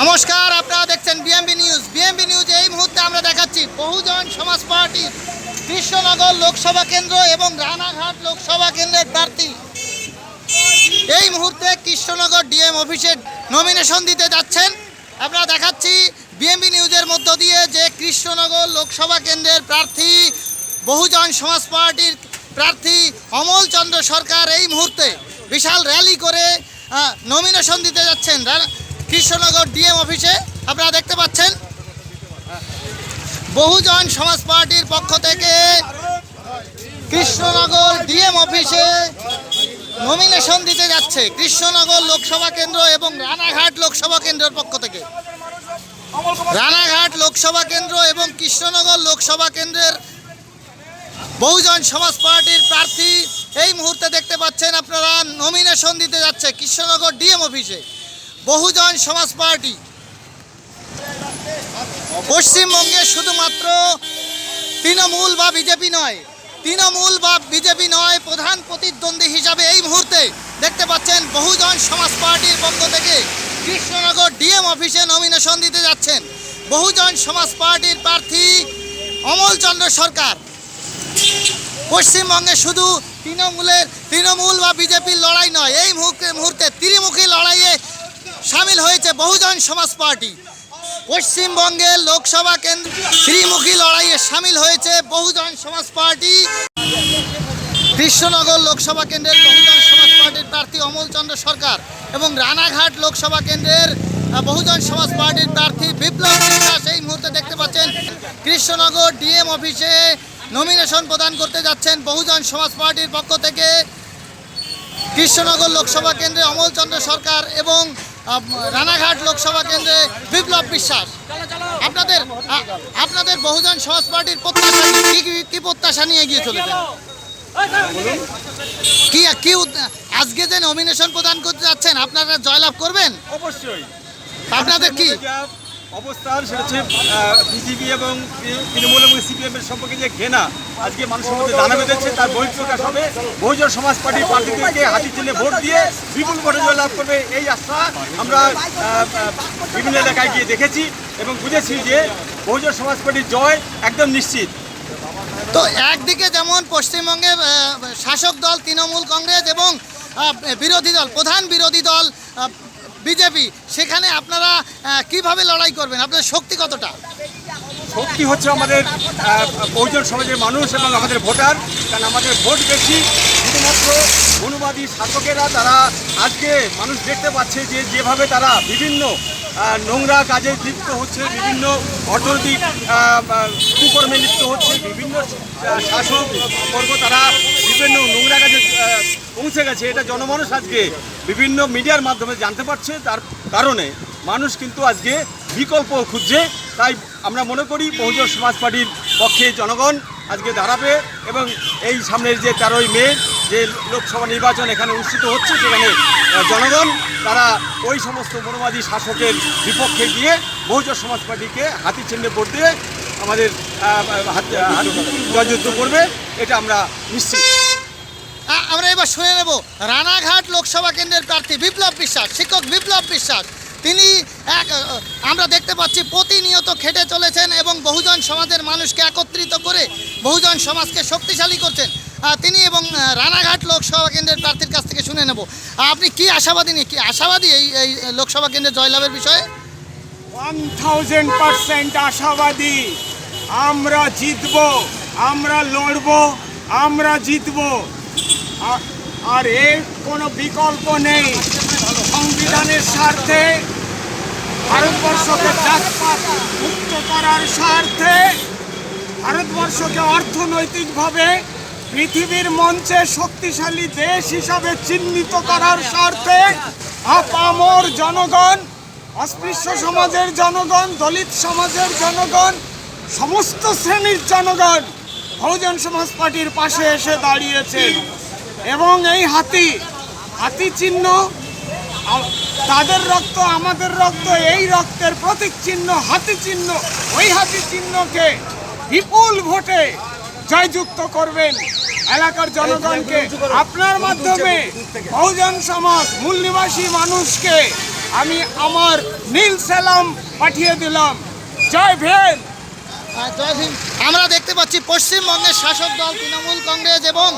নমস্কার, আপনারা দেখছেন বিএমবি নিউজ বিএমবি নিউজ এই মুহূর্তে আমরা দেখাচ্ছি বহুজন সমাজ পার্টি কৃষ্ণনগর লোকসভা কেন্দ্র এবং রানাঘাট লোকসভা কেন্দ্রের প্রার্থী। এই মুহূর্তে কৃষ্ণনগর ডিএম অফিসে নমিনেশন দিতে যাচ্ছেন। আমরা দেখাচ্ছি বিএমবি নিউজের মধ্য দিয়ে যে কৃষ্ণনগর লোকসভা কেন্দ্রের প্রার্থী, বহুজন সমাজ পার্টির প্রার্থী অমল চন্দ্র সরকার এই মুহূর্তে বিশাল র্যালি করে নমিনেশন দিতে যাচ্ছেন। কৃষ্ণনগর ডিএম অফিসে আপনারা দেখতে পাচ্ছেন। বহুজন সমাজ পার্টির পক্ষ থেকে কৃষ্ণনগর ডিএম অফিসে নমিনেশন দিতে যাচ্ছে কৃষ্ণনগর লোকসভা কেন্দ্র এবং রানাঘাট লোকসভা কেন্দ্রের পক্ষ থেকে। রানাঘাট লোকসভা কেন্দ্র এবং কৃষ্ণনগর লোকসভা কেন্দ্রের বহুজন সমাজ পার্টির প্রার্থী এই মুহূর্তে দেখতে পাচ্ছেন আপনারা নমিনেশন দিতে যাচ্ছে কৃষ্ণনগর ডিএম অফিসে। বহুজন সমাজ পার্টি। পশ্চিমবঙ্গে শুধুমাত্র তৃণমূল বা বিজেপি নয়, তৃণমূল বা বিজেপি নয়, প্রধান প্রতিদ্বন্দ্বী হিসাবে এই মুহূর্তে দেখতে পাচ্ছেন বহুজন সমাজ পার্টির পক্ষ থেকে কৃষ্ণনগর ডিএম অফিসে নমিনেশন দিতে যাচ্ছেন। বহুজন সমাজ পার্টির প্রার্থী অমল চন্দ্র সরকার। পশ্চিমবঙ্গে শুধু তৃণমূলের, তৃণমূল বা বিজেপির লড়াই নয়, এই মুহূর্তে মুহূর্তে হয়েছে বহুজন সমাজ পার্টি। পশ্চিমবঙ্গের লোকসভা কেন্দ্র ত্রিমুখী লড়াইয়ে সামিল হয়েছে বহুজন সমাজ পার্টি। কৃষ্ণনগর লোকসভা কেন্দ্রের বহুজন সমাজ পার্টির প্রার্থী অমল চন্দ্র সরকার এবং রানাঘাট লোকসভা কেন্দ্রের বহুজন সমাজ পার্টির প্রার্থী বিপ্লব বিশ্বাস এই মুহূর্তে দেখতে পাচ্ছেন। কৃষ্ণনগর ডিএম অফিসে নমিনেশন প্রদান করতে যাচ্ছেন বহুজন সমাজ পার্টির পক্ষ থেকে। কৃষ্ণনগর লোকসভা কেন্দ্রে অমল চন্দ্র সরকার এবং রানাঘাট লোকসভা কেন্দ্রে বিপ্লব বিশ্বাস। আপনাদের আপনাদের বহুজন সমাজ পার্টির প্রত্যাশা কি? প্রত্যাশা নিয়ে গিয়ে চলেছেন? কি কি আজকে যে নমিনেশন প্রদান করতে যাচ্ছেন আপনারা জয়লাভ করবেন? অবশ্যই। আপনাদের কি? অবস্থান সেটা হচ্ছে বিজেপি এবং তৃণমূল এবং সিপিএম এর সম্পর্কে যে ঘেনা, আজকে মানুষের মধ্যে দানা বেঁধেছে, তার বহিঃপ্রকাশ হবে। বহুজন সমাজ পার্টির প্রার্থীদেরকে হাতি চিহ্নে ভোট দিয়ে বিপুল ভোটে জয়লাভ করবে এই আশা আমরা বিভিন্ন এলাকায় গিয়ে দেখেছি এবং বুঝেছি যে বহুজন সমাজ পার্টির জয় একদম নিশ্চিত। তো একদিকে যেমন পশ্চিমবঙ্গে শাসক দল, তৃণমূল কংগ্রেস এবং বিরোধী দল, প্রধান বিরোধী দল বিজেপি, সেখানে আপনারা কীভাবে লড়াই করবেন? আপনাদের শক্তি কতটা? শক্তি হচ্ছে আমাদের বহুজন সমাজের মানুষ এবং আমাদের ভোটার। কারণ আমাদের ভোট বেশি, শুধুমাত্র অনুবাদী শাসকেরা তারা আজকে মানুষ দেখতে পাচ্ছে যে যেভাবে তারা বিভিন্ন নোংরা কাজে লিপ্ত হচ্ছে, বিভিন্ন অর্থনৈতিক কুকর্মে লিপ্ত হচ্ছে, বিভিন্ন শাসক বর্গ তারা বিভিন্ন নোংরা কাজে পৌঁছে গেছে। এটা জনমানুষ আজকে বিভিন্ন মিডিয়ার মাধ্যমে জানতে পারছে। তার কারণে মানুষ কিন্তু আজকে বিকল্প খুঁজছে। তাই আমরা মনে করি বহুজন সমাজ পার্টির পক্ষে জনগণ আজকে দাঁড়াবে এবং এই সামনের যে তেরোই মে, যে লোকসভা নির্বাচন এখানে অনুষ্ঠিত হচ্ছে, সেখানে জনগণ তারা ওই সমস্ত মনোবাদী শাসকের বিপক্ষে গিয়ে বহুজন সমাজ পার্টিকে হাতি চিহ্নে ভোট দিয়ে আমাদের জয়যুদ্ধ করবে, এটা আমরা নিশ্চিত। আমরা এবার শুনে নেব, রানাঘাট লোকসভা কেন্দ্রের প্রার্থী বিপ্লব বিশ্বাস, শিক্ষক বিপ্লব বিশ্বাস তিনি এক আমরা দেখতে পাচ্ছি প্রতিনিয়ত খেটে চলেছেন এবং বহুজন সমাজের মানুষকে একত্রিত করে বহুজন সমাজকে শক্তিশালী করছেন। তিনি এবং রানাঘাট লোকসভা কেন্দ্রের প্রার্থীর কাছ থেকে শুনে নেব। আপনি কি আশাবাদী নিয়ে, কি আশাবাদী এই এই লোকসভা কেন্দ্রের জয়লাভের বিষয়ে? ওয়ান থাউজেন্ড পারসেন্ট আশাবাদী। আমরা জিতব, আমরা লড়ব, আমরা জিতব। আর এর কোনো বিকল্প নেই। সংবিধানের স্বার্থে ভারতবর্ষকে জাতপাত মুক্ত করার স্বার্থে ভারতবর্ষকে অর্থনৈতিকভাবে পৃথিবীর মঞ্চে শক্তিশালী দেশ হিসাবে চিহ্নিত করার স্বার্থে আপামর জনগণ, অস্পৃশ্য সমাজের জনগণ, দলিত সমাজের জনগণ, সমস্ত শ্রেণির জনগণ বহুজন সমাজ পার্টির পাশে এসে দাঁড়িয়েছে এবং এই হাতি হাতি চিহ্ন তাদের রক্ত, আমাদের রক্ত, এই রক্তের প্রতীক চিহ্ন, হাতি চিহ্ন, ওই হাতি চিহ্নকে বিপুল ভোটে জয়যুক্ত করবেন এলাকার জনগণকে। আপনার মাধ্যমে বহুজন সমাজ মূল নিবাসী মানুষকে আমি আমার নীল সালাম পাঠিয়ে দিলাম। জয় ভেন জয় ভীম আমরা দেখতে পাচ্ছি পশ্চিমবঙ্গের শাসক দল, তৃণমূল কংগ্রেস এবং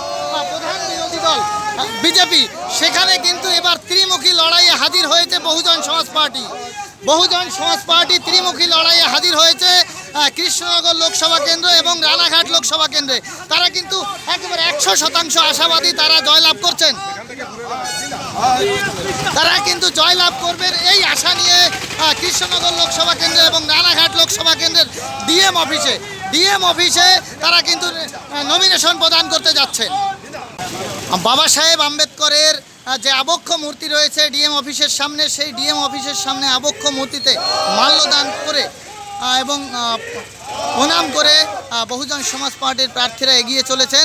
প্রধান বিরোধী দল। বিজেপি, সেখানে কিন্তু এবার ত্রিমুখী লড়াইয়ে হাজির হয়েছে বহুজন সমাজ পার্টি। বহুজন সমাজ পার্টি ত্রিমুখী লড়াইয়ে হাজির হয়েছে কৃষ্ণনগর লোকসভা কেন্দ্র এবং রানাঘাট লোকসভা কেন্দ্রে। তারা কিন্তু একেবারে একশো শতাংশ আশাবাদী তারা জয়লাভ করছেন। তারা কিন্তু জয়লাভ করবেন এই আশা নিয়ে কৃষ্ণনগর লোকসভা কেন্দ্র এবং রানাঘাট লোকসভা কেন্দ্রের ডিএম অফিসে। ডিএম অফিসে তারা কিন্তু নমিনেশন প্রদান করতে যাচ্ছেন। বাবা সাহেব আম্বেদকরের যে আবক্ষ মূর্তি রয়েছে ডিএম অফিসের সামনে, সেই ডিএম অফিসের সামনে আবক্ষ মূর্তিতে মাল্যদান করে এবং প্রণাম করে বহুজন সমাজ পার্টির প্রার্থীরা এগিয়ে চলেছেন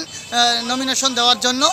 নমিনেশন দেওয়ার জন্য।